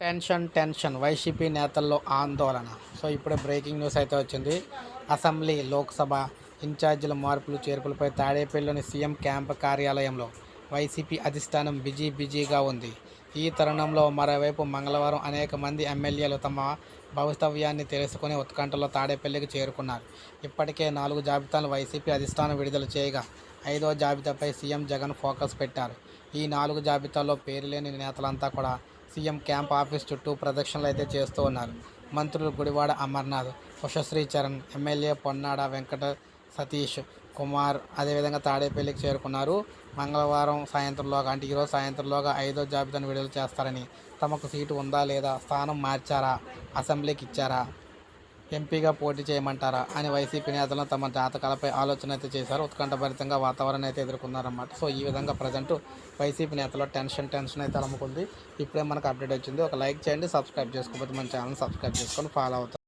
Tension tension. YCP నేతల్లో ఆందోళన. So ఇప్పుడే బ్రేకింగ్ న్యూస్ అయితే వచ్చింది. అసెంబ్లీ లోక్సభ ఇన్ఛార్జీల మార్పులు చేర్పులపై తాడేపల్లిలోని సీఎం క్యాంప్ కార్యాలయంలో వైసీపీ అధిష్టానం బిజీ బిజీగా ఉంది. ఈ తరుణంలో మరోవైపు మంగళవారం అనేక మంది ఎమ్మెల్యేలు తమ భవితవ్యాన్ని తెలుసుకుని ఉత్కంఠలో తాడేపల్లికి చేరుకున్నారు. ఇప్పటికే నాలుగు జాబితాలు వైసీపీ అధిష్టానం విడుదల చేయగా ఐదో జాబితాపై సీఎం జగన్ ఫోకస్ పెట్టారు. ఈ నాలుగు జాబితాలో పేరు లేని నేతలంతా కూడా సీఎం క్యాంప్ ఆఫీస్ చుట్టూ ప్రదక్షిణలు అయితే చేస్తూ ఉన్నారు. మంత్రులు గుడివాడ అమర్నాథ్ ఉషశ్రీ చరణ్ ఎమ్మెల్యే పొన్నాడ వెంకట సతీష్ కుమార్ అదేవిధంగా తాడేపల్లికి చేరుకున్నారు. మంగళవారం సాయంత్రంలోగా అంటే ఈరోజు సాయంత్రంలోగా ఐదో జాబితాను విడుదల చేస్తారని తమకు సీటు ఉందా లేదా స్థానం మార్చారా? అసెంబ్లీకి ఇచ్చారా? ఎంపీగా పోటీ చేయమంటారా అని వైసీపీ నేతలు తమ జాతకాలపై ఆలోచన అయితే చేశారు. ఉత్కంఠభరితంగా వాతావరణం అయితే ఎదుర్కొన్నారన్నమాట. సో ఈ విధంగా ప్రజెంట్ వైసీపీ నేతలో టెన్షన్ టెన్షన్ అయితే అలముకుంది. ఇప్పుడే మనకు అప్డేట్ వచ్చింది. ఒక లైక్ చేయండి సబ్స్క్రైబ్ చేసుకోకపోతే మన ఛానల్ సబ్స్క్రైబ్ చేసుకొని ఫాలో అవుతాం